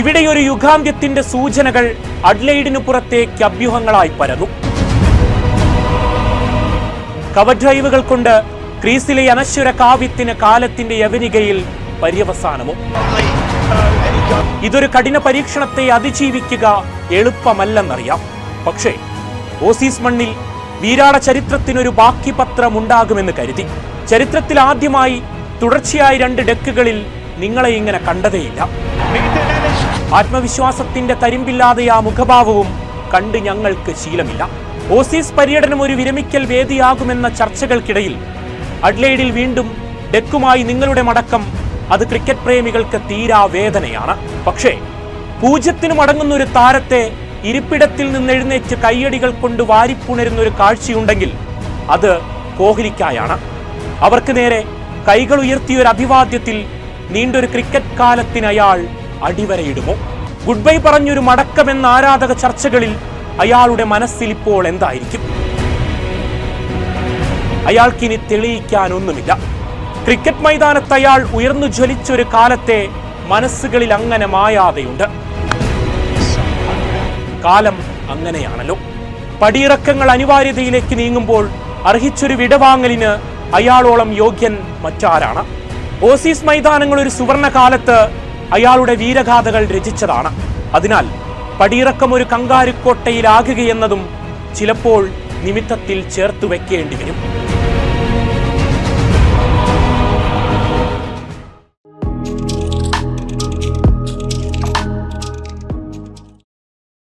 ഇവിടെ ഒരു യുഗാന്ത്യത്തിന്റെ സൂചനകൾ അഡ്ലൈഡിനു പുറത്തേക്ക് അഭ്യൂഹങ്ങളായി പരന്നു. കവർ ഡ്രൈവുകൾ കൊണ്ട് ക്രീസിലെ അനശ്വര കാവ്യത്തിന് കാലത്തിന്റെ യവനികയിൽ പര്യവസാനമോ ഇതൊരു കഠിന പരീക്ഷണത്തെ അതിജീവിക്കുക എളുപ്പമല്ലെന്നറിയാം. പക്ഷേ ഓസീസ് മണ്ണിൽ വീരാട ചരിത്രത്തിനൊരു ബാക്കി പത്രം ഉണ്ടാകുമെന്ന് കരുതി. ചരിത്രത്തിൽ ആദ്യമായി തുടർച്ചയായി രണ്ട് ഡെക്കുകളിൽ നിങ്ങളെ ഇങ്ങനെ കണ്ടതേയില്ല. ആത്മവിശ്വാസത്തിന്റെ തരിമ്പില്ലാതെ ആ മുഖഭാവവും കണ്ട് ഞങ്ങൾക്ക് ശീലമില്ല. ഓസീസ് പര്യടനം ഒരു വിരമിക്കൽ വേദിയാകുമെന്ന ചർച്ചകൾക്കിടയിൽ അഡ്ലൈഡിൽ വീണ്ടും ഡെക്കുമായി നിങ്ങളുടെ മടക്കം അത് ക്രിക്കറ്റ് പ്രേമികൾക്ക് തീരാ വേദനയാണ്. പക്ഷേ പൂജ്യത്തിന് മടങ്ങുന്ന ഒരു താരത്തെ ഇരിപ്പിടത്തിൽ നിന്ന് എഴുന്നേറ്റ് കയ്യടികൾ കൊണ്ട് വാരിപ്പുണരുന്ന ഒരു കാഴ്ചയുണ്ടെങ്കിൽ അത് കോഹ്ലിക്കായാണ്. അവർക്ക് നേരെ കൈകൾ ഉയർത്തിയ ഒരു അഭിവാദ്യത്തിൽ നീണ്ടൊരു ക്രിക്കറ്റ് കാലത്തിന് അയാൾ അടിവരയിടുമോ? ഗുഡ് ബൈ പറഞ്ഞൊരു മടക്കമെന്ന ആരാധക ചർച്ചകളിൽ അയാളുടെ മനസ്സിൽ ഇപ്പോൾ എന്തായിരിക്കും? അയാൾക്കിനി തെളിയിക്കാനൊന്നുമില്ല. ക്രിക്കറ്റ് മൈതാനത്ത് അയാൾ ഉയർന്നു ജ്വലിച്ചൊരു കാലത്തെ മനസ്സുകളിൽ അങ്ങനെ മായാതെയുണ്ട്. കാലം അങ്ങനെയാണല്ലോ. പടിയിറക്കങ്ങൾ അനിവാര്യതയിലേക്ക് നീങ്ങുമ്പോൾ അർഹിച്ചൊരു വിടവാങ്ങലിന് അയാളോളം യോഗ്യൻ മറ്റാരാണ്? ഓസീസ് മൈതാനങ്ങൾ ഒരു സുവർണ കാലത്ത് അയാളുടെ വീരഗാഥകൾ രചിച്ചതാണ്. അതിനാൽ പടിയിറക്കം ഒരു കങ്കാരുക്കോട്ടയിലാകുകയെന്നതും ചിലപ്പോൾ നിമിത്തത്തിൽ ചേർത്തു വെക്കേണ്ടി വരും.